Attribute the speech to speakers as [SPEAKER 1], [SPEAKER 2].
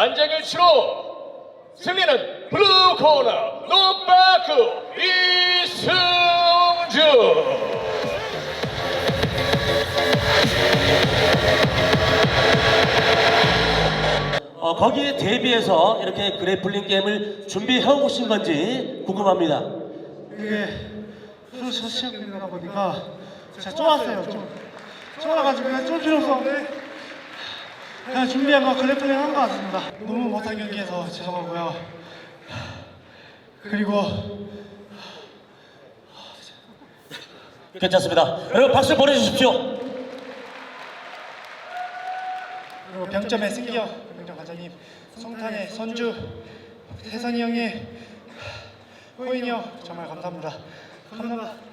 [SPEAKER 1] 만장일치로 승리는 블루 코너 노바크 이승주.
[SPEAKER 2] 어, 거기에 대비해서 이렇게 그래플링 게임을 준비해 오신 건지 궁금합니다.
[SPEAKER 3] 이게 하루 첫 시작이다 보니까 제가 쫄았어요. 좀 쫄아가지고 그냥 쫄 필요 없었는데 그냥 준비한 거 그래플링 한거 같습니다. 너무 못한 경기에서 죄송하고요. 그리고
[SPEAKER 2] 괜찮습니다. 여러분 박수 보내주십시오.
[SPEAKER 3] 그리고 병점의 승기형 병점 관장님, 성탄의 선주, 혜선이 형의 호인이 형 정말 감사합니다. 감사합니다.
[SPEAKER 4] 아!